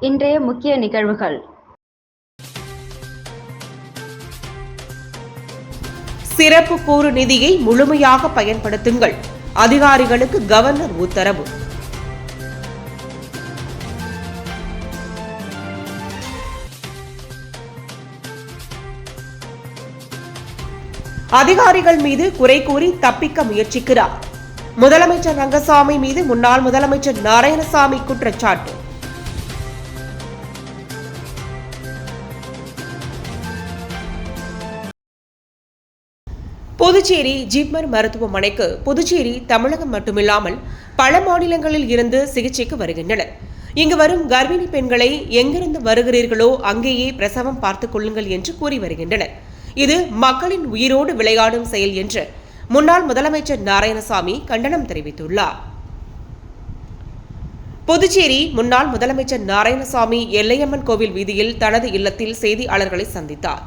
இன்றைய முக்கிய நிகழ்வுகள். சிறப்பு கூறு நிதியை முழுமையாக பயன்படுத்துங்கள். அதிகாரிகளுக்கு கவர்னர் உத்தரவு. அதிகாரிகள் மீது குறை கூறி தப்பிக்க முயற்சிக்கிறார். முதலமைச்சர் ரங்கசாமி மீது முன்னாள் முதலமைச்சர் நாராயணசாமி குற்றச்சாட்டு. புதுச்சேரி ஜிப்மர் மருத்துவமனைக்கு புதுச்சேரி தமிழகம் மட்டுமில்லாமல் பல மாநிலங்களில் இருந்து சிகிச்சைக்கு வருகின்றனர். இங்கு வரும் கர்ப்பிணி பெண்களை எங்கிருந்து வருகிறீர்களோ அங்கேயே பிரசவம் பார்த்துக் கொள்ளுங்கள் என்று கூறி வருகின்றனர். இது மக்களின் உயிரோடு விளையாடும் செயல் என்று முன்னாள் முதலமைச்சர் நாராயணசாமி கண்டனம் தெரிவித்துள்ளார். புதுச்சேரி முன்னாள் முதலமைச்சர் நாராயணசாமி எல்லையம்மன் கோவில் வீதியில் தனது இல்லத்தில் செய்தியாளர்களை சந்தித்தார்.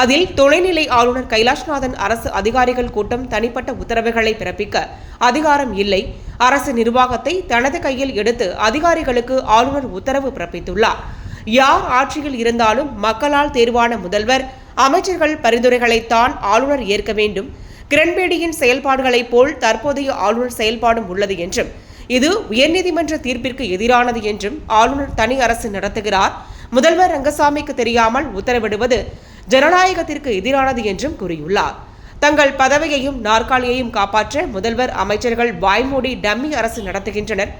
அதில் துணைநிலை ஆளுநர் கைலாஷ்நாதன் அரசு அதிகாரிகள் கூட்டம் தனிப்பட்ட உத்தரவுகளை பிறப்பிக்க அதிகாரம் இல்லை. அரசு நிர்வாகத்தை தனது கையில் எடுத்து அதிகாரிகளுக்கு ஆளுநர் உத்தரவு பிறப்பித்துள்ளார். யார் ஆட்சியில் இருந்தாலும் மக்களால் தேர்வான முதல்வர் அமைச்சர்கள் பரிந்துரைகளைத்தான் ஆளுநர் ஏற்க வேண்டும். கிரண்பேடியின் செயல்பாடுகளைப் போல் தற்போதைய ஆளுநர் செயல்பாடும் உள்ளது என்றும் இது உயர்நீதிமன்ற தீர்ப்பிற்கு எதிரானது என்றும் ஆளுநர் தனி அரசு நடத்துகிறார். முதல்வர் ரங்கசாமிக்கு தெரியாமல் உத்தரவிடுவது ஜனநாயகத்திற்கு எதிரானது என்றும் கூறியுள்ளார். தங்கள் பதவியையும் நாற்காலியையும் காப்பாற்ற முதல்வர் அமைச்சர்கள் வாய்மூடி டம்மி அரசு நடத்துகின்றனர்.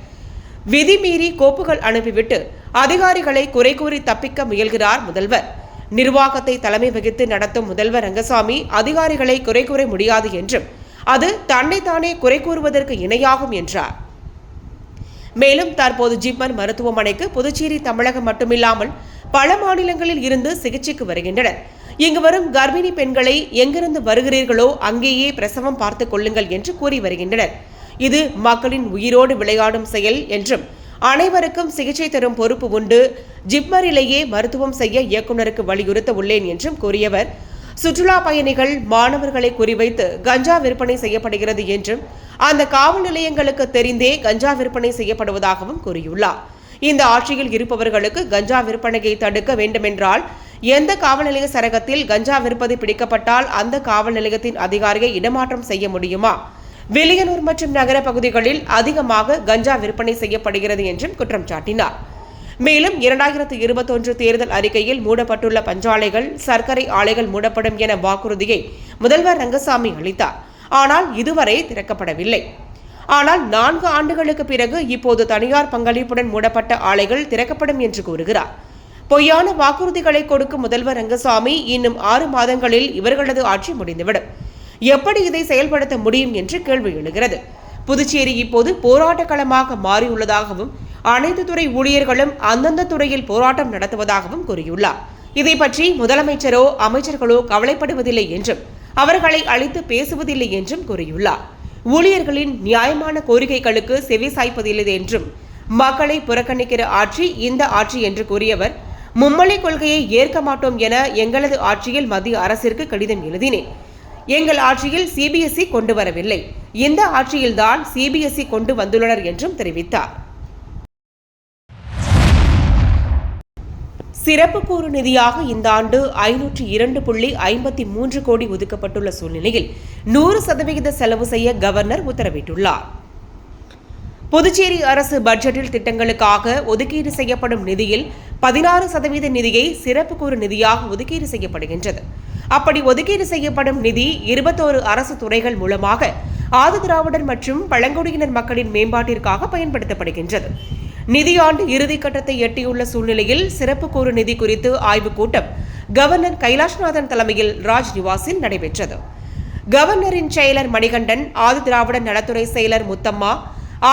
விதிமீறி கோப்புகள் அனுப்பிவிட்டு அதிகாரிகளை குறை கூறி தப்பிக்க முயல்கிறார் முதல்வர். நிர்வாகத்தை தலைமை வகித்து நடத்தும் முதல்வர் ரங்கசாமி அதிகாரிகளை குறை கூற முடியாது என்றும் அது தன்னைத்தானே குறை கூறுவதற்கு இணையாகும் என்றார். மேலும் தற்போது ஜிப்மர் மருத்துவமனைக்கு புதுச்சேரி தமிழகம் மட்டுமில்லாமல் பல மாநிலங்களில் இருந்து சிகிச்சைக்கு வருகின்றனர். இங்கு வரும் கர்ப்பிணி பெண்களை எங்கிருந்து வருகிறீர்களோ அங்கேயே பிரசவம் பார்த்துக் கொள்ளுங்கள் என்று கூறி வருகின்றனர். இது மக்களின் உயிரோடு விளையாடும் செயல் என்றும் அனைவருக்கும் சிகிச்சை தரும் பொறுப்பு உண்டு. ஜிப்மரிலேயே மருத்துவம் செய்ய இயக்குநருக்கு வலியுறுத்த உள்ளேன் என்றும் கூறியவர். சுற்றுலா பயணிகள் மாணவர்களை குறிவைத்து கஞ்சா விற்பனை செய்யப்படுகிறது என்றும் அந்த காவல் நிலையங்களுக்கு தெரிந்தே கஞ்சா விற்பனை செய்யப்படுவதாகவும் கூறியுள்ளார். இந்த ஆட்சியில் இருப்பவர்களுக்கு கஞ்சா விற்பனையை தடுக்க வேண்டுமென்றால் எந்த காவல் நிலைய சரகத்தில் கஞ்சா விற்பது பிடிக்கப்பட்டால் அந்த காவல் நிலையத்தின் அதிகாரியை இடமாற்றம் செய்ய முடியுமா? வில்லியனூர் மற்றும் நகர பகுதிகளில் அதிகமாக கஞ்சா விற்பனை செய்யப்படுகிறது என்றும் குற்றம் சாட்டினார். மேலும் இரண்டாயிரத்து இருபத்தொன்று தேர்தல் அறிக்கையில் மூடப்பட்டுள்ள பஞ்சாலைகள் சர்க்கரை ஆலைகள் மூடப்படும் என வாக்குறுதியை முதல்வர் ரங்கசாமி அளித்தார். ஆனால் இதுவரை திறக்கப்படவில்லை. ஆனால் நான்கு ஆண்டுகளுக்கு பிறகு இப்போது தனியார் பங்களிப்புடன் மூடப்பட்ட ஆலைகள் திறக்கப்படும் என்று கூறுகிறார். பொய்யான வாக்குறுதிகளை கொடுக்கும் முதல்வர் ரங்கசாமி இன்னும் ஆறு மாதங்களில் இவர்களது ஆட்சி முடிந்துவிடும். எப்படி இதை செயல்படுத்த முடியும் என்று கேள்வி எழுகிறது. புதுச்சேரி இப்போது போராட்ட களமாக மாறியுள்ளதாகவும் அனைத்து துறை ஊழியர்களும் அந்தந்த துறையில் போராட்டம் நடத்துவதாகவும் கூறியுள்ளார். இதை பற்றி முதலமைச்சரோ அமைச்சர்களோ கவலைப்படுவதில்லை என்றும் அவர்களை அழைத்து பேசுவதில்லை என்றும் கூறியுள்ளார். ஊழியர்களின் நியாயமான கோரிக்கைகளுக்கு செவி சாய்ப்பதில்லை என்றும் மக்களை புறக்கணிக்கிற ஆட்சி இந்த ஆட்சி என்று கூறியவர் மும்மொழி கொள்கையை ஏற்க மாட்டோம் என எங்களது ஆட்சியில் மத்திய அரசிற்கு கடிதம் எழுதினேன். எங்கள் ஆட்சியில் சிபிஎஸ்இ கொண்டு வரவில்லை. இந்த ஆட்சியில்தான் சிபிஎஸ்இ கொண்டு வந்துள்ளனர் என்றும் தெரிவித்தார். சிறப்பு கூறு நிதியாக இந்த ஆண்டு ஐநூற்றி இரண்டு புள்ளி ஐம்பத்தி மூன்று கோடி ஒதுக்கப்பட்டுள்ள சூழ்நிலையில் நூறு சதவிகித செலவு செய்ய கவர்னர் உத்தரவிட்டுள்ளார். புதுச்சேரி அரசு பட்ஜெட்டில் திட்டங்களுக்காக ஒதுக்கீடு செய்யப்படும் நிதியில் பதினாறு சதவீத நிதியை சிறப்பு கூறு நிதியாக ஒதுக்கீடு செய்யப்படுகின்றது. அப்படி ஒதுக்கீடு செய்யப்படும் நிதி இருபத்தோரு அரசு துறைகள் மூலமாக ஆதி திராவிடர் மற்றும் பழங்குடியினர் மக்களின் மேம்பாட்டிற்காக பயன்படுத்தப்படுகின்றது. நிதியாண்டு இறுதிக்கட்டத்தை எட்டியுள்ள சூழ்நிலையில் சிறப்பு கூறு நிதி குறித்து ஆய்வுக் கூட்டம் கவர்னர் கைலாஷ்நாதன் தலைமையில் ராஜ்நிவாஸில் நடைபெற்றது. கவர்னரின் செயலர் மணிகண்டன் ஆதி திராவிட நலத்துறை செயலர் முத்தம்மா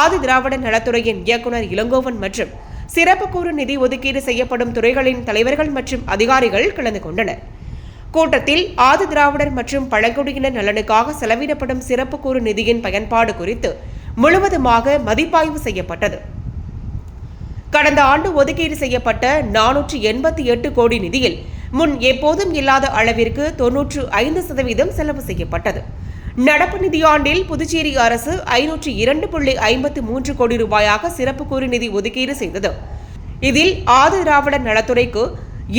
ஆதி திராவிட நலத்துறையின் இயக்குநர் இளங்கோவன் மற்றும் சிறப்பு கூறு நிதி ஒதுக்கீடு செய்யப்படும் துறைகளின் தலைவர்கள் மற்றும் அதிகாரிகள் கலந்து கொண்டனர். கூட்டத்தில் ஆதி திராவிடர் மற்றும் பழங்குடியினர் நலனுக்காக செலவிடப்படும் சிறப்பு கூறு நிதியின் பயன்பாடு குறித்து முழுவதுமாக மதிப்பாய்வு செய்யப்பட்டது. கடந்த ஆண்டு ஒதுக்கீடு செய்யப்பட்ட நானூற்று எண்பத்தி எட்டு கோடி நிதியில் முன் எப்போதும் இல்லாத அளவிற்கு தொன்னூற்று ஐந்து சதவீதம் செலவு செய்யப்பட்டது. நடப்பு நிதியாண்டில் புதுச்சேரி அரசு ஐநூற்று இரண்டு புள்ளி ஐம்பத்து மூன்று கோடி ரூபாயாக சிறப்பு கூறு நிதி ஒதுக்கீடு செய்தது. இதில் ஆதி திராவிடர் நலத்துறைக்கு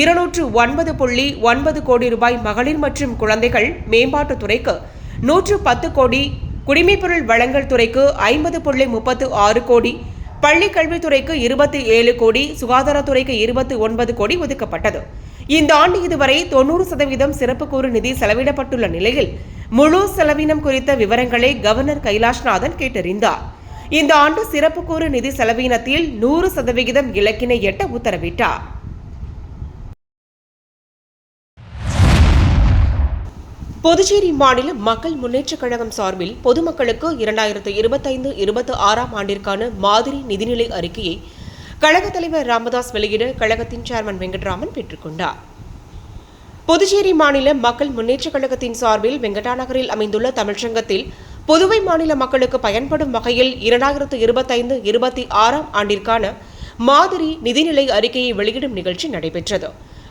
இருநூற்று ஒன்பது புள்ளி ஒன்பது கோடி ரூபாய் மகளிர் மற்றும் குழந்தைகள் மேம்பாட்டுத் துறைக்கு நூற்று பத்து கோடி குடிமைப்பொருள் வழங்கல் துறைக்கு ஐம்பது புள்ளி முப்பத்து ஆறு கோடி பள்ளி கல்வித்துறைக்கு இருபத்தி ஏழு கோடி சுகாதாரத்துறைக்கு இருபத்தி ஒன்பது கோடி ஒதுக்கப்பட்டது. இந்த ஆண்டு இதுவரை தொண்ணூறு சதவீதம் சிறப்பு கூறு நிதி செலவிடப்பட்டுள்ள நிலையில் முழு செலவினம் குறித்த விவரங்களை கவர்னர் கைலாஷ்நாதன் கேட்டறிந்தார். இந்த ஆண்டு சிறப்பு கூறு நிதி செலவினத்தில் நூறு சதவிகிதம் இலக்கினை எட்ட உத்தரவிட்டார். புதுச்சேரி மாநில மக்கள் முன்னேற்றக் கழகம் சார்பில் பொதுமக்களுக்கு இரண்டாயிரத்து இருபத்தைந்து இருபத்தி ஆறாம் ஆண்டிற்கான மாதிரி நிதிநிலை அறிக்கையை கழகத் தலைவர் ராமதாஸ் வெளியிட கழகத்தின் சேர்மன் வெங்கட்ராமன் பெற்றுக்கொண்டார் புதுச்சேரி மாநில மக்கள் முன்னேற்றக் கழகத்தின் சார்பில் வெங்கடாநகரில் அமைந்துள்ள தமிழ்ச்சங்கத்தில் புதுவை மாநில மக்களுக்கு பயன்படும் வகையில் இரண்டாயிரத்து இருபத்தைந்து இருபத்தி ஆறாம் ஆண்டிற்கான மாதிரி நிதிநிலை அறிக்கையை வெளியிடும் நிகழ்ச்சி நடைபெற்றது.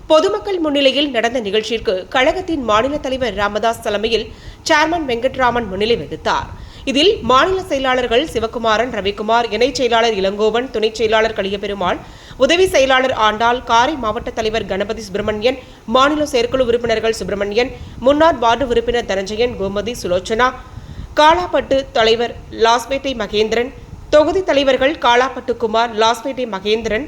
பொதுமக்கள் முன்னிலையில் நடந்த நிகழ்ச்சிக்கு கழகத்தின் மாநில தலைவர் ராமதாஸ் தலைமையில் சேர்மன் வெங்கட்ராமன் முன்னிலை வகித்தார். இதில் மாநில செயலாளர்கள் சிவகுமாரன் ரவிக்குமார் இணைச் செயலாளர் இளங்கோவன் துணைச் செயலாளர் கலியபெருமாள் உதவி செயலாளர் ஆண்டாள் காரை மாவட்ட தலைவர் கணபதி சுப்பிரமணியன் மாநில செயற்குழு உறுப்பினர்கள் சுப்பிரமணியன் முன்னாள் வார்டு உறுப்பினர் தனஞ்சயன் கோமதி சுலோச்சனா காலாப்பட்டு தலைவர் லாஸ்பேட்டை மகேந்திரன் தொகுதி தலைவர்கள் காலாப்பட்டு குமார் லாஸ்பேட்டை மகேந்திரன்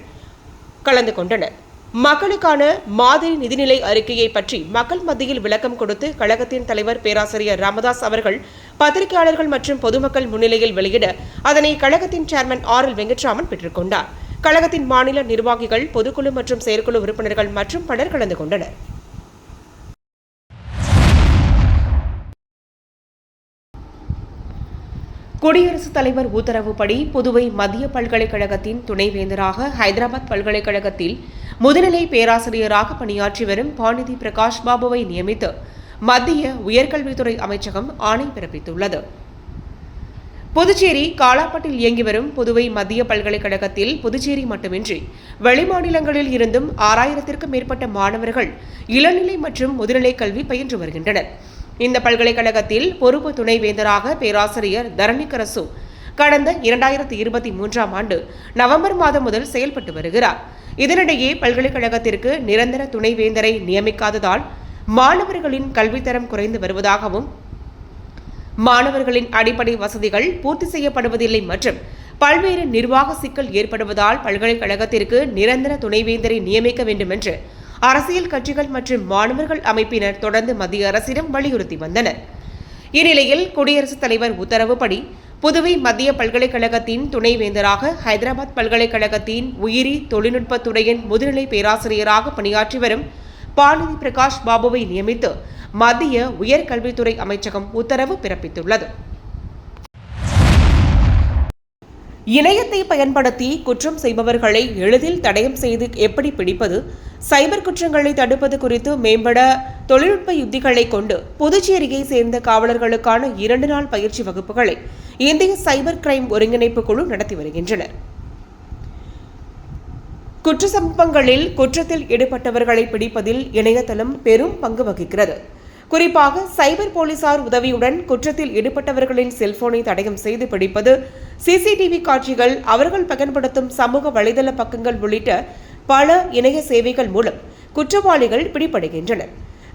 கலந்து கொண்டனர். மக்களுக்கான மாதிரி நிதிநிலை அறிக்கையை பற்றி மக்கள் மத்தியில் விளக்கம் கொடுத்து கழகத்தின் தலைவர் பேராசிரியர் ராமதாஸ் அவர்கள் பத்திரிகையாளர்கள் மற்றும் பொதுமக்கள் முன்னிலையில் வெளியிட அதனை கழகத்தின் சேர்மன் ஆர் எல் வெங்கட்ராமன் பெற்றுக்கொண்டார் கழகத்தின் மாநில நிர்வாகிகள் பொதுக்குழு மற்றும் செயற்குழு உறுப்பினர்கள் மற்றும் பலர் கலந்து கொண்டனர். குடியரசுத் தலைவர் உத்தரவுப்படி புதுவை மத்திய பல்கலைக்கழகத்தின் துணைவேந்தராக ஹைதராபாத் பல்கலைக்கழகத்தில் முதுநிலை பேராசிரியராக பணியாற்றி வரும் பாணிதி பிரகாஷ் பாபுவை நியமித்து மத்திய உயர்கல்வித்துறை அமைச்சகம் ஆணை பிறப்பித்துள்ளது. புதுச்சேரி காலாப்பட்டில் இயங்கி வரும் புதுவை மத்திய பல்கலைக்கழகத்தில் புதுச்சேரி மட்டுமின்றி வெளிமாநிலங்களில் இருந்தும் ஆறாயிரத்திற்கும் மேற்பட்ட மாணவர்கள் இளநிலை மற்றும் முதுநிலை கல்வி பயின்று வருகின்றனர். இந்த பல்கலைக்கழகத்தில் பொறுப்பு துணைவேந்தராக பேராசிரியர் தரணிகரசு கடந்த இரண்டாயிரத்தி இருபத்தி மூன்றாம் ஆண்டு நவம்பர் மாதம் முதல் செயல்பட்டு வருகிறார். இதனிடையே பல்கலைக்கழகத்திற்கு நிரந்தர துணைவேந்தரை நியமிக்காததால் மாணவர்களின் கல்வித்தரம் குறைந்து வருவதாகவும் மாணவர்களின் அடிப்படை வசதிகள் பூர்த்தி செய்யப்படுவதில்லை மற்றும் பல்வேறு நிர்வாக சிக்கல் ஏற்படுவதால் பல்கலைக்கழகத்திற்கு நிரந்தர துணைவேந்தரை நியமிக்க வேண்டும் என்று அரசியல் கட்சிகள் மற்றும் மாணவர்கள் அமைப்பினர் தொடர்ந்து மத்திய அரசிடம் வலியுறுத்தி வந்தனர். இந்நிலையில் குடியரசுத் தலைவர் உத்தரவுப்படி புதுவை மத்திய பல்கலைக்கழகத்தின் துணைவேந்தராக ஹைதராபாத் பல்கலைக்கழகத்தின் உயிரி தொழில்நுட்பத்துறையின் முதுநிலை பேராசிரியராக பணியாற்றி வரும் பாலினி பிரகாஷ் பாபுவை நியமித்து மத்திய உயர்கல்வித்துறை அமைச்சகம் உத்தரவு பிறப்பித்துள்ளது. இணையத்தை பயன்படுத்தி குற்றம் செய்பவர்களை எளிதில் தடயம் செய்து எப்படி பிடிப்பது? சைபர் குற்றங்களை தடுப்பது குறித்து மேம்பட தொழில்நுட்ப யுத்திகளை கொண்டு புதுச்சேரியை சேர்ந்த காவலர்களுக்கான இரண்டு நாள் பயிற்சி வகுப்புகளை இந்திய சைபர் கிரைம் ஒருங்கிணைப்பு குழு நடத்தி வருகின்றனர். குற்ற சம்பவங்களில் குற்றத்தில் ஈடுபட்டவர்களை பிடிப்பதில் இணையதளம் பெரும் பங்கு வகிக்கிறது. குறிப்பாக சைபர் போலீசார் உதவியுடன் குற்றத்தில் ஈடுபட்டவர்களின் செல்போனை தடயம் செய்து பிடிப்பது சிசிடிவி காட்சிகள் அவர்கள் பயன்படுத்தும் சமூக வலைதள பக்கங்கள் உள்ளிட்ட பல இணைய சேவைகள் மூலம் குற்றவாளிகள் பிடிபடுகின்றனர்.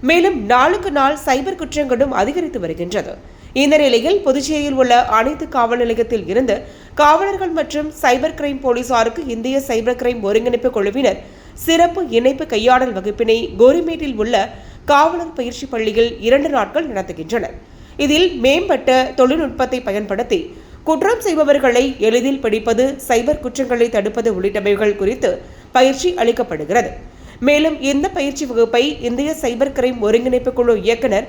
மேலும் நாளுக்கு நாள் சைபர் குற்றங்களும் அதிகரித்து வருகின்றது. இந்த நிலையில் புதுச்சேரியில் உள்ள அனைத்து காவல் நிலையத்தில் இருந்து காவலர்கள் மற்றும் சைபர் கிரைம் போலீசாருக்கு இந்திய சைபர் கிரைம் ஒருங்கிணைப்பு குழுவினர் சிறப்பு இணைப்பு கையாடல் வகுப்பினை கோரிமேட்டில் உள்ள காவலர் பயிற்சி பள்ளியில் இரண்டு நாட்கள் நடத்துகின்றனர். இதில் மேம்பட்ட தொழில்நுட்பத்தை பயன்படுத்தி குற்றம் செய்பவர்களை எளிதில் பிடிப்பது சைபர் குற்றங்களை தடுப்பது உள்ளிட்டவைகள் குறித்து பயிற்சி அளிக்கப்படுகிறது. மேலும் இந்த பயிற்சி வகுப்பை இந்திய சைபர் கிரைம் ஒருங்கிணைப்பு குழு இயக்குனர்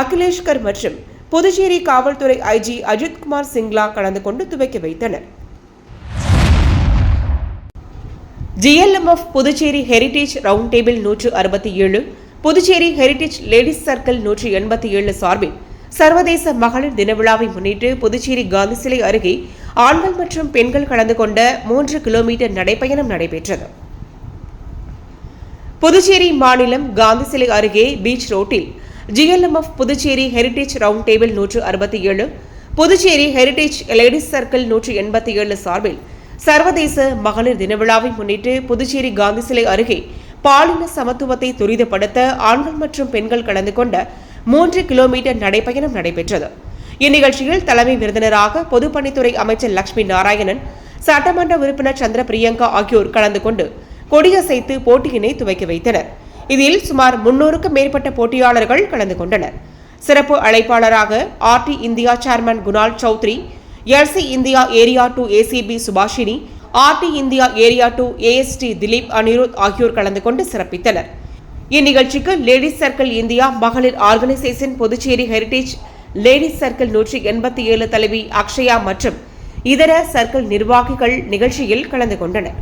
அகிலேஷ்கர் மற்றும் புதுச்சேரி காவல்துறை ஐஜி அஜித்குமார் சிங்லா கலந்து கொண்டு துவக்கி வைத்தனர். GLMF Puducherry heritage round table நூற்று அறுபத்தி ஏழு புதுச்சேரி ஹெரிடேஜ் லேடிஸ் சர்க்கிள் நூற்றி எண்பத்தி ஏழு சார்பில் சர்வதேச மகளிர் தின விழாவை முன்னிட்டு புதுச்சேரி காந்தி சிலை அருகே ஆண்கள் மற்றும் பெண்கள் கலந்து கொண்ட மூன்று கிலோமீட்டர் நடைப்பயணம் நடைபெற்றது. புதுச்சேரி மாநிலம் காந்தி சிலை அருகே பீச் ரோட்டில் GLMF Puducherry heritage round table நூற்று அறுபத்தி ஏழு புதுச்சேரி ஹெரிடேஜ் லேடிஸ் சர்க்கிள் நூற்றி எண்பத்தி ஏழு சார்பில் சர்வதேச மகளிர் தின விழாவை முன்னிட்டு புதுச்சேரி காந்தி சிலை அருகே பாலின சமத்துவத்தை துரிதப்படுத்த ஆண்கள் மற்றும் பெண்கள் கலந்து கொண்ட மூன்று கிலோமீட்டர் நடைபயணம் நடைபெற்றது. இந்நிகழ்ச்சியில் தலைமை விருந்தினராக பொதுப்பணித்துறை அமைச்சர் லட்சுமி நாராயணன் சட்டமன்ற உறுப்பினர் சந்திர பிரியங்கா ஆகியோர் கலந்து கொண்டு கொடியசைத்து போட்டியினை துவக்கி வைத்தனர். இதில் சுமார் முன்னூறுக்கும் மேற்பட்ட போட்டியாளர்கள் கலந்து கொண்டனர். சிறப்பு அழைப்பாளராக RT India chairman Kunal Chowdhury LC India area two ACP Subhashini RT India area two AST Dilip Anirudh ஆகியோர் கலந்து கொண்டு சிறப்பித்தனர். இந்நிகழ்ச்சிக்கு லேடிஸ் சர்க்கிள் இந்தியா மகளிர் organisation Puducherry heritage ladies circle நூற்றி எண்பத்தி ஏழு தலைவி அக்ஷயா மற்றும் இதர சர்க்கிள் நிர்வாகிகள் நிகழ்ச்சியில் கலந்து கொண்டனர்.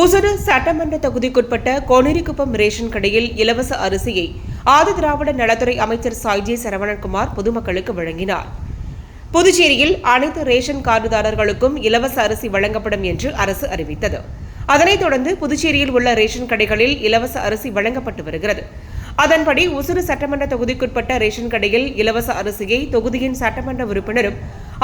ஊசுடு சட்டமன்ற தொகுதிக்குட்பட்ட கோனேரிக்குப்பம் ரேஷன் கடையில் இலவச அரிசியை ஆதி திராவிட நலத்துறை அமைச்சர் சாய்ஜி சரவணன்குமார் பொதுமக்களுக்கு வழங்கினார். புதுச்சேரியில் அனைத்து ரேஷன் கார்டுதாரர்களுக்கும் இலவச அரிசி வழங்கப்படும் என்று அரசு அறிவித்தது. அதனைத் தொடர்ந்து புதுச்சேரியில் உள்ள ரேஷன் கடைகளில் இலவச அரிசி வழங்கப்பட்டு வருகிறது. அதன்படி உசுறு சட்டமன்ற தொகுதிக்குட்பட்ட ரேஷன் கடையில் இலவச அரிசியை தொகுதியின் சட்டமன்ற உறுப்பினரும்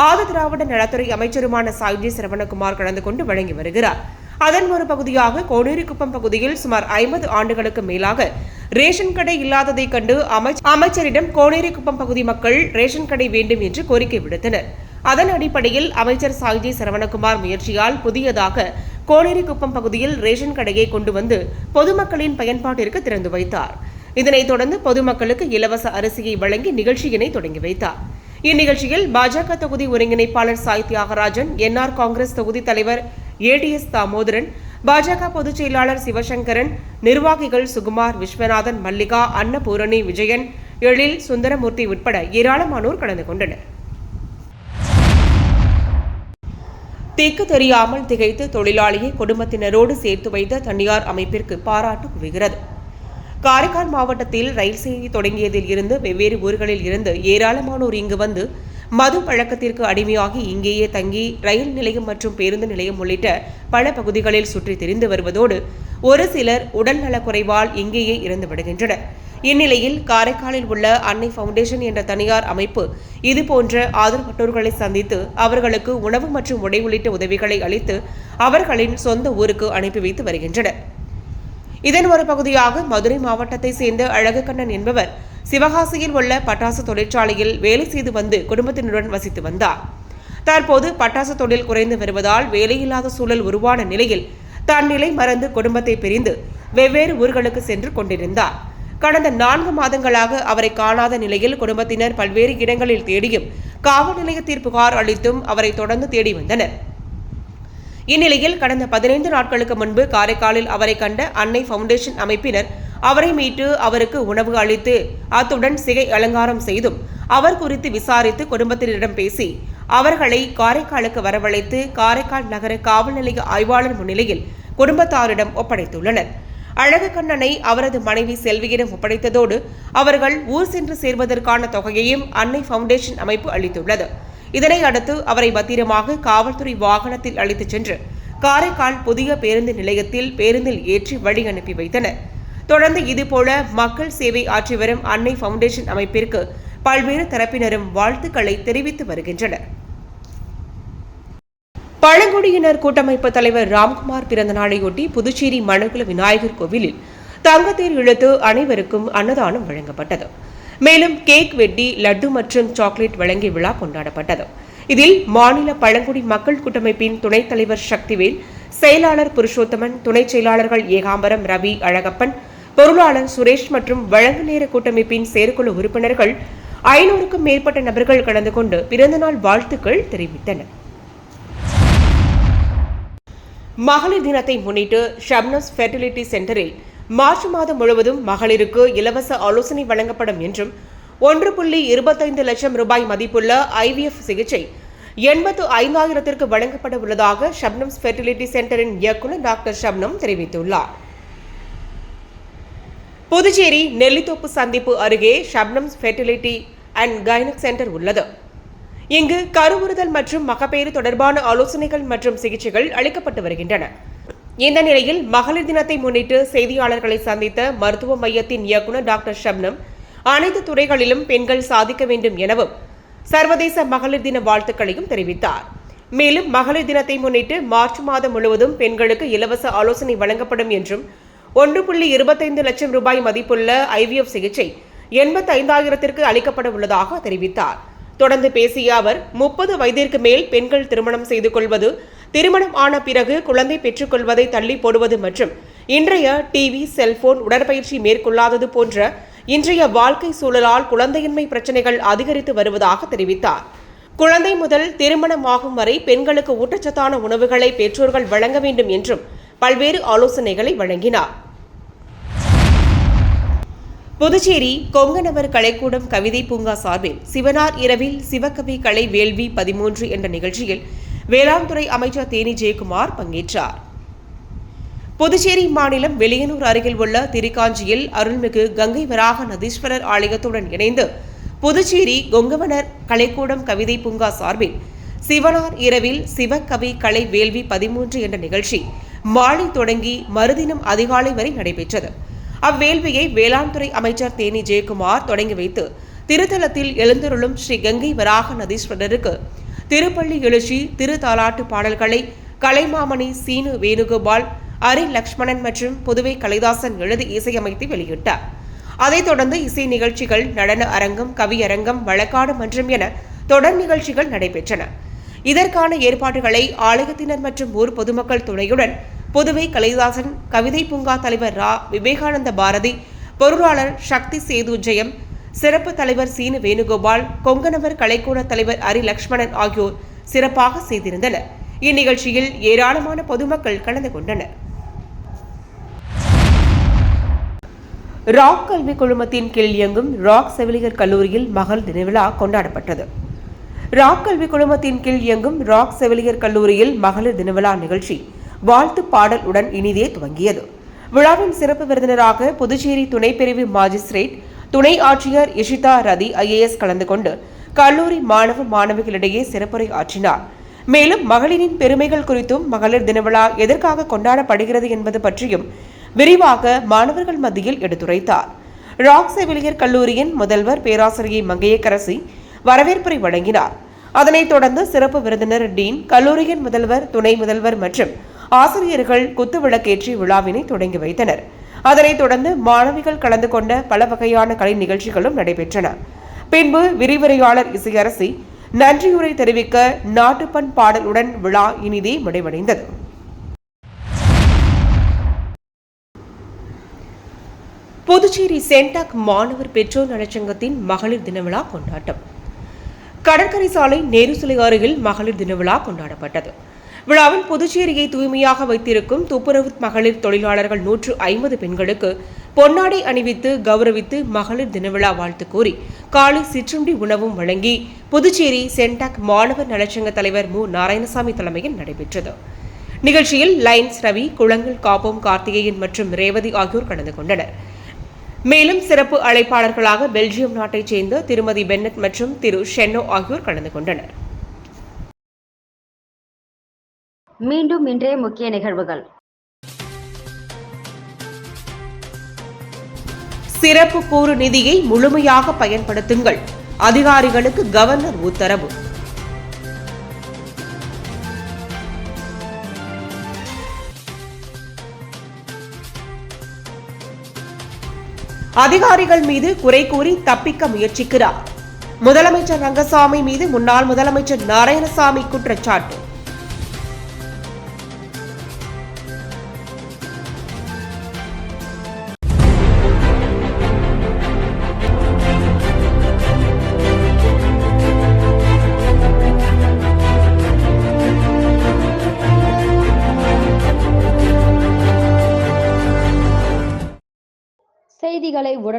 ஆதி திராவிட நலத்துறை அமைச்சருமான சாய்ஜி சரவணகுமார் கலந்து கொண்டு வழங்கி வருகிறார். அதன் ஒரு பகுதியாக கோனேரிக்குப்பம் பகுதியில் சுமார் ஐம்பது ஆண்டுகளுக்கு மேலாக ரேஷன் கடை இல்லாததை கண்டு அமைச்சரிடம் கோனேரிக்குப்பம் பகுதி மக்கள் ரேஷன் கடை வேண்டும் என்று கோரிக்கை விடுத்தனர். அதன் அடிப்படையில் அமைச்சர் சாய்ஜி சரவணகுமார் முயற்சியால் புதியதாக கோனேரிக்குப்பம் பகுதியில் ரேஷன் கடையை கொண்டு வந்து பொதுமக்களின் பயன்பாட்டிற்கு திறந்து வைத்தார். இதனைத் தொடர்ந்து பொதுமக்களுக்கு இலவச அரிசியை வழங்கி நிகழ்ச்சியினை தொடங்கி வைத்தார். இந்நிகழ்ச்சியில் பாஜக தொகுதி ஒருங்கிணைப்பாளர் சாய் தியாகராஜன் என்ஆர் காங்கிரஸ் தொகுதி தலைவர் ஏடிஎஸ் தாமோதரன் பாஜக பொதுச் செயலாளர் சிவசங்கரன் நிர்வாகிகள் சுகுமார் விஸ்வநாதன் மல்லிகா அன்னபூரணி விஜயன் எழில் சுந்தரமூர்த்தி உட்பட ஏராளமானோர் கலந்து கொண்டனர். திக்கு தெரியாமல் திகைத்து தொழிலாளியை குடும்பத்தினரோடு சேர்த்து வைத்த தனியார் அமைப்பிற்கு பாராட்டு குவிகிறது. காரைக்கால் மாவட்டத்தில் ரயில் சேவை தொடங்கியதில் இருந்து வெவ்வேறு ஊர்களில் இருந்து ஏராளமானோர் இங்கு வந்து மது பழக்கத்திற்கு அடிமையாகி இங்கேயே தங்கி ரயில் நிலையம் மற்றும் பேருந்து நிலையம் உள்ளிட்ட பல பகுதிகளில் சுற்றி திரிந்து வருவதோடு ஒரு சிலர் உடல் நலக்குறைவால் இங்கேயே இறந்து விடுகின்றனர். இந்நிலையில் காரைக்காலில் உள்ள அன்னை ஃபவுண்டேஷன் என்ற தனியார் அமைப்பு இதுபோன்ற ஆதரவற்றோர்களை சந்தித்து அவர்களுக்கு உணவு மற்றும் உடை உள்ளிட்ட உதவிகளை அளித்து அவர்களின் சொந்த ஊருக்கு அனுப்பி வைத்து வருகின்றனர். இதன் ஒரு பகுதியாக மதுரை மாவட்டத்தை சேர்ந்த அழகுக்கண்ணன் என்பவர் சிவகாசியில் உள்ள பட்டாசு தொழிற்சாலையில் வேலை செய்து வந்து குடும்பத்தினருடன் வசித்து வந்தார். தற்போது பட்டாசு தொழில் குறைந்து வருவதால் வேலையில்லாத சூழல் உருவான நிலையில் தன் நிலை மறந்து குடும்பத்தை பிரிந்து வெவ்வேறு ஊர்களுக்கு சென்று கொண்டிருந்தார். கடந்த நான்கு மாதங்களாக அவரை காணாத நிலையில் குடும்பத்தினர் பல்வேறு இடங்களில் தேடியும் காவல் நிலையத்தில் புகார் அளித்தும் அவரை தொடர்ந்து தேடி வந்தனர். இந்நிலையில் கடந்த பதினைந்து நாட்களுக்கு முன்பு காரைக்காலில் அவரை கண்ட அன்னை ஃபவுண்டேஷன் அமைப்பினர் அவரை மீட்டு அவருக்கு உணவு அளித்து அத்துடன் சிகை அலங்காரம் செய்தும் அவர் குறித்து விசாரித்து குடும்பத்தினரிடம் பேசி அவர்களை காரைக்காலுக்கு வரவழைத்து காரைக்கால் நகர காவல் நிலைய ஆய்வாளர் முன்னிலையில் குடும்பத்தாரிடம் ஒப்படைத்துள்ளனர். அழககண்ணனை அவரது மனைவி செல்வியிடம் ஒப்படைத்ததோடு அவர்கள் ஊர் சென்று சேர்வதற்கான தொகையையும் அன்னை ஃபவுண்டேஷன் அமைப்பு அளித்துள்ளது. இதனை அடுத்து அவரை பத்திரமாக காவல்துறை வாகனத்தில் அழைத்துச் சென்று காரைக்கால் புதிய பேருந்து நிலையத்தில் பேருந்தில் ஏற்றி வழி அனுப்பி வைத்தனர். தொடர்ந்து இதுபோல மக்கள் சேவை ஆற்றி வரும் அன்னை ஃபவுண்டேஷன் அமைப்பிற்கு பல்வேறு தரப்பினரும் வாழ்த்துக்களை தெரிவித்து வருகின்றனர். பழங்குடியினர் கூட்டமைப்பு தலைவர் ராம்குமார் பிறந்த நாளையொட்டி புதுச்சேரி மணக்குள விநாயகர் கோவிலில் தங்கத்தேர் இழுத்து அனைவருக்கும் அன்னதானம் வழங்கப்பட்டது. மேலும் கேக் வெட்டி லட்டு மற்றும் சாக்லேட் வழங்கி விழா கொண்டாடப்பட்டது. இதில் மாநில பழங்குடி மக்கள் கூட்டமைப்பின் துணைத் தலைவர் சக்திவேல் செயலாளர் புருஷோத்தமன் துணை செயலாளர்கள் ஏகாம்பரம் ரவி அழகப்பன் பொருளாளர் சுரேஷ் மற்றும் வழங்கு நேர கூட்டமைப்பின் செயற்குழு உறுப்பினர்கள் ஐநூறுக்கும் மேற்பட்ட நபர்கள் கலந்து கொண்டு பிறந்தநாள் வாழ்த்துக்கள் தெரிவித்தனர். மகளிர் தினத்தை முன்னிட்டு ஷப்னஸ் ஃபெர்டிலிட்டி சென்டரில் மார்ச் மாதம் முழுவதும் மகளிருக்கு இலவச ஆலோசனை வழங்கப்படும் என்றும் ஒன்று புள்ளி இருபத்தைந்து லட்சம் ரூபாய் மதிப்புள்ள ஐவிஎஃப் சிகிச்சை எண்பத்து ஐந்தாயிரத்திற்கு வழங்கப்பட உள்ளதாக ஷப்னம்ஸ் ஃபெர்டிலிட்டி சென்டரின் இயக்குநர் டாக்டர் ஷப்னம் தெரிவித்துள்ளார். புதுச்சேரி நெல்லித்தோப்பு சந்திப்பு அருகே Shabnam fertility and gynaec centre உள்ளது. இங்கு கருவுறுதல் மற்றும் மகப்பேறு தொடர்பான ஆலோசனைகள் மற்றும் சிகிச்சைகள் அளிக்கப்பட்டு வருகின்றன. இந்த நிலையில் மகளிர் தினத்தை முன்னிட்டு செய்தியாளர்களை சந்தித்த மருத்துவ மையத்தின் இயக்குநர் டாக்டர் ஷப்னம் அனைத்து துறைகளிலும் பெண்கள் சாதிக்க வேண்டும் எனவும் சர்வதேச மகளிர் தின வாழ்த்துக்களையும் தெரிவித்தார். மேலும் மகளிர் தினத்தை முன்னிட்டு மார்ச் மாதம் முழுவதும் பெண்களுக்கு இலவச ஆலோசனை வழங்கப்படும் என்றும் ஒன்று புள்ளி இருபத்தைந்து லட்சம் ரூபாய் மதிப்புள்ள ஐவிஎஃப் சிகிச்சை எண்பத்தி ஐந்தாயிரத்திற்கு அளிக்கப்பட உள்ளதாக தெரிவித்தார். தொடர்ந்து பேசிய அவர் முப்பது வயதிற்கு மேல் பெண்கள் திருமணம் செய்து கொள்வது திருமணம் ஆன பிறகு குழந்தை பெற்றுக்கொள்வதை தள்ளி போடுவது மற்றும் இன்றைய டிவி செல்போன் உடற்பயிற்சி மேற்கொள்ளாதது போன்ற இன்றைய வாழ்க்கை சூழலால் குழந்தையின்மை பிரச்சனைகள் அதிகரித்து வருவதாக தெரிவித்தார். குழந்தை முதல் திருமணமாகும் வரை பெண்களுக்கு ஊட்டச்சத்தான உணவுகளை பெற்றோர்கள் வழங்க வேண்டும் என்றும் பல்வேறு ஆலோசனைகளை வழங்கினார். புதுச்சேரி கொங்கணவர் கலைக்கூடம் கவிதை பூங்கா சார்பில் சிவனார் இரவில் சிவகவி கலை வேள்வி பதிமூன்று என்ற நிகழ்ச்சியில் வேளாண்துறை அமைச்சர் தேனி ஜெயக்குமார் பங்கேற்றார். புதுச்சேரி மாநிலம் வெளியனூர் அருகில் உள்ள திருக்காஞ்சியில் அருள்மிகு கங்கை வராக நதீஸ்வரர் ஆலயத்துடன் இணைந்து புதுச்சேரி கொங்கவனர் கலைக்கூடம் கவிதை பூங்கா சார்பில் சிவனார் இரவில் சிவகவி கலை வேள்வி பதிமூன்று என்ற நிகழ்ச்சி மாலை தொடங்கி மறுதினம் அதிகாலை வரை நடைபெற்றது. அவ்வேள்வியை வேளாண் துறை அமைச்சர் தேனி ஜெயக்குமார் தொடங்கி வைத்து திருத்தலத்தில் எழுந்தருளும் ஸ்ரீ கங்கை வராக நதீஸ்வரருக்கு திருப்பள்ளி எழுச்சி திருத்தாலாட்டு பாடல்களை கலைமாமணி சீனு வேணுகோபால் அரி லக்ஷ்மணன் மற்றும் புதுவை கலைதாசன் எழுதி இசையமைத்து வெளியிட்டார். அதைத் தொடர்ந்து இசை நிகழ்ச்சிகள் நடன அரங்கம் கவியரங்கம் வழக்காடு மன்றம் என தொடர் நிகழ்ச்சிகள் நடைபெற்றன. இதற்கான ஏற்பாடுகளை ஆலயத்தினர் மற்றும் ஊர் பொதுமக்கள் துணையுடன் புதுவை கலைதாசன் கவிதை பூங்கா தலைவர் ரா. விவேகானந்த பாரதி பொருளாளர் சக்தி சேது ஜெயம் சிறப்பு தலைவர் சீனு வேணுகோபால் கொங்கணவர் கலைக்கூட தலைவர் அரி லக்ஷ்மணன் ஆகியோர் சிறப்பாக செய்திருந்தனர். இந்நிகழ்ச்சியில் ஏராளமான பொதுமக்கள் கலந்து கொண்டனர். ராக் கல்வி குழுமத்தின் கீழ் இயங்கும் ராக் செவிலியர் கல்லூரியில் மகள் தினவிழா கொண்டாடப்பட்டது. ராக் கல்வி குழுமத்தின் கீழ் இயங்கும் ராக் செவிலியர் கல்லூரியில் மகளிர் தினவிழா நிகழ்ச்சி வாழ்த்து பாடலுடன் இனிதே துவங்கியது. விழாவின் சிறப்பு விருந்தினராக புதுச்சேரி துணை பிரிவு மாஜிஸ்ட்ரேட் துணை ஆட்சியர் இஷிதா ரதி ஐஏஎஸ் கலந்து கொண்டு கல்லூரி மாணவ மாணவிகளிடையே சிறப்புரை ஆற்றினார். மேலும் மகளிரின் பெருமைகள் குறித்தும் மகளிர் தினவிழா எதற்காக கொண்டாடப்படுகிறது என்பது பற்றியும் விரிவாக மாணவர்கள் மத்தியில் எடுத்துரைத்தார். ராக் செவிலியர் கல்லூரியின் முதல்வர் பேராசிரியை மங்கையக்கரசி வரவேற்புரை வழங்கினார். அதனைத் தொடர்ந்து சிறப்பு விருந்தினர் டீன் கல்லூரியின் முதல்வர் துணை முதல்வர் மற்றும் ஆசிரியர்கள் குத்துவிளக்கேற்றி விழாவினை தொடங்கி வைத்தனர். அதனைத் தொடர்ந்து மாணவிகள் கலந்து கொண்ட பல வகையான கலை நிகழ்ச்சிகளும் நடைபெற்றன. பின்பு விரிவுரையாளர் இசையரசி நன்றியுரை தெரிவிக்க நாட்டுப்பண் பாடலுடன் விழா இனிதே முடிவடைந்தது. புதுச்சேரி சென்டாக் மாணவர் பெற்றோர் நலச்சங்கத்தின் மகளிர் தின விழா கொண்டாட்டம். கடற்கரை சாலை நேரு சிலை அருகில் மகளிர் தின விழா கொண்டாடப்பட்டது. விழாவில் புதுச்சேரியை தூய்மையாக வைத்திருக்கும் துப்புரவு மகளிர் தொழிலாளர்கள் நூற்று ஐம்பது பெண்களுக்கு பொன்னாடை அணிவித்து கௌரவித்து மகளிர் தினவிழா வாழ்த்து கூறி காலை சிற்றுண்டி உணவும் வழங்கி புதுச்சேரி சென்டாக் மாணவர் நலச்சங்க தலைவர் மு. நாராயணசாமி தலைமையில் நடைபெற்றது. நிகழ்ச்சியில் லைன்ஸ் ரவி குளங்கள் காப்போம் கார்த்திகேயன் மற்றும் ரேவதி ஆகியோர் கலந்து கொண்டனர். மேலும் சிறப்பு அழைப்பாளர்களாக பெல்ஜியம் நாட்டைச் சேர்ந்த திருமதி பென்னட் மற்றும் திரு ஷென்னோ ஆகியோர் கலந்து கொண்டனர். மீண்டும் இன்றைய முக்கிய நிகழ்வுகள். சிறப்பு கூறு நிதியை முழுமையாக பயன்படுத்துங்கள். அதிகாரிகளுக்கு கவர்னர் உத்தரவு. அதிகாரிகள் மீது குறை கூறி தப்பிக்க முயற்சிக்கிறார். முதலமைச்சர் ரங்கசாமி மீது முன்னாள் முதலமைச்சர் நாராயணசாமி குற்றச்சாட்டு.